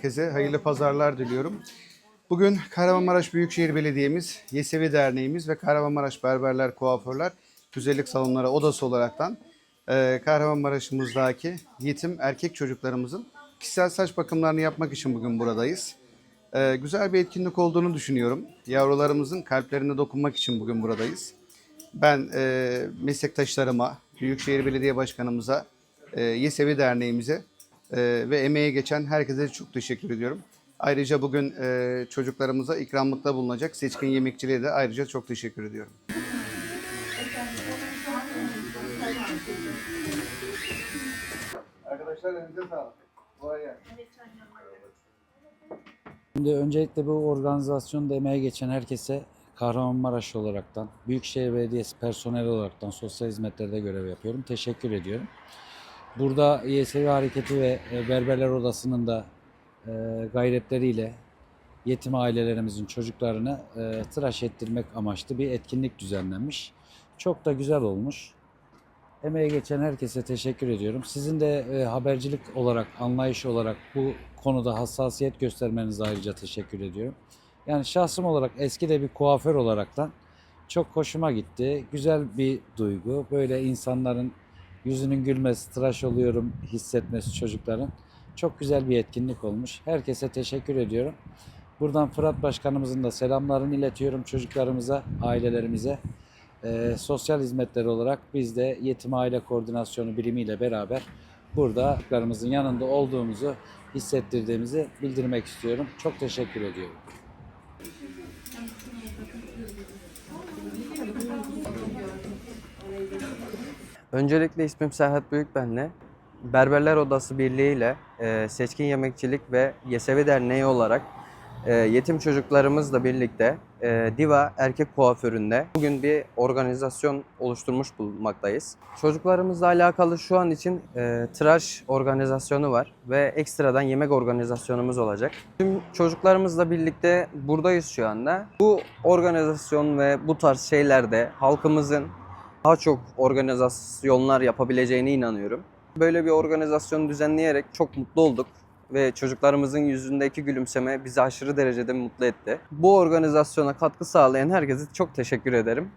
herkese hayırlı pazarlar diliyorum. Bugün Kahramanmaraş Büyükşehir Belediye'miz, Yesevi Derneğimiz ve Kahramanmaraş Berberler Kuaförler Güzellik Salonları Odası olaraktan e, Kahramanmaraş'ımızdaki yetim erkek çocuklarımızın kişisel saç bakımlarını yapmak için bugün buradayız. E, güzel bir etkinlik olduğunu düşünüyorum. Yavrularımızın kalplerine dokunmak için bugün buradayız. Ben e, meslektaşlarıma, Büyükşehir Belediye Başkanımıza, e, Yesevi Derneğimize e, ve emeğe geçen herkese çok teşekkür ediyorum. Ayrıca bugün e, çocuklarımıza ikramlıkta bulunacak Seçkin Yemekçiliğe de ayrıca çok teşekkür ediyorum. Arkadaşlar elinize sağlık. Kolay gelsin. Şimdi öncelikle bu organizasyonda emeğe geçen herkese Kahramanmaraş olaraktan, Büyükşehir Belediyesi personeli olaraktan sosyal hizmetlerde görev yapıyorum. Teşekkür ediyorum. Burada YSV Hareketi ve e, Berberler Odası'nın da e, gayretleriyle yetim ailelerimizin çocuklarını e, tıraş ettirmek amaçlı bir etkinlik düzenlenmiş. Çok da güzel olmuş. Emeğe geçen herkese teşekkür ediyorum. Sizin de e, habercilik olarak, anlayış olarak bu konuda hassasiyet göstermenize ayrıca teşekkür ediyorum. Yani şahsım olarak eski de bir kuaför olaraktan çok hoşuma gitti. Güzel bir duygu. Böyle insanların yüzünün gülmesi, tıraş oluyorum hissetmesi çocukların. Çok güzel bir etkinlik olmuş. Herkese teşekkür ediyorum. Buradan Fırat Başkanımızın da selamlarını iletiyorum çocuklarımıza, ailelerimize. Ee, sosyal hizmetler olarak biz de Yetim Aile Koordinasyonu birimiyle beraber burada çocuklarımızın yanında olduğumuzu hissettirdiğimizi bildirmek istiyorum. Çok teşekkür ediyorum. Öncelikle ismim Serhat Büyükbenli. Berberler Odası Birliği ile e, Seçkin Yemekçilik ve Yesevi Derneği olarak e, yetim çocuklarımızla birlikte e, Diva Erkek Kuaförü'nde bugün bir organizasyon oluşturmuş bulunmaktayız. Çocuklarımızla alakalı şu an için e, tıraş organizasyonu var ve ekstradan yemek organizasyonumuz olacak. Tüm çocuklarımızla birlikte buradayız şu anda. Bu organizasyon ve bu tarz şeylerde halkımızın daha çok organizasyonlar yapabileceğine inanıyorum. Böyle bir organizasyon düzenleyerek çok mutlu olduk ve çocuklarımızın yüzündeki gülümseme bizi aşırı derecede mutlu etti. Bu organizasyona katkı sağlayan herkese çok teşekkür ederim.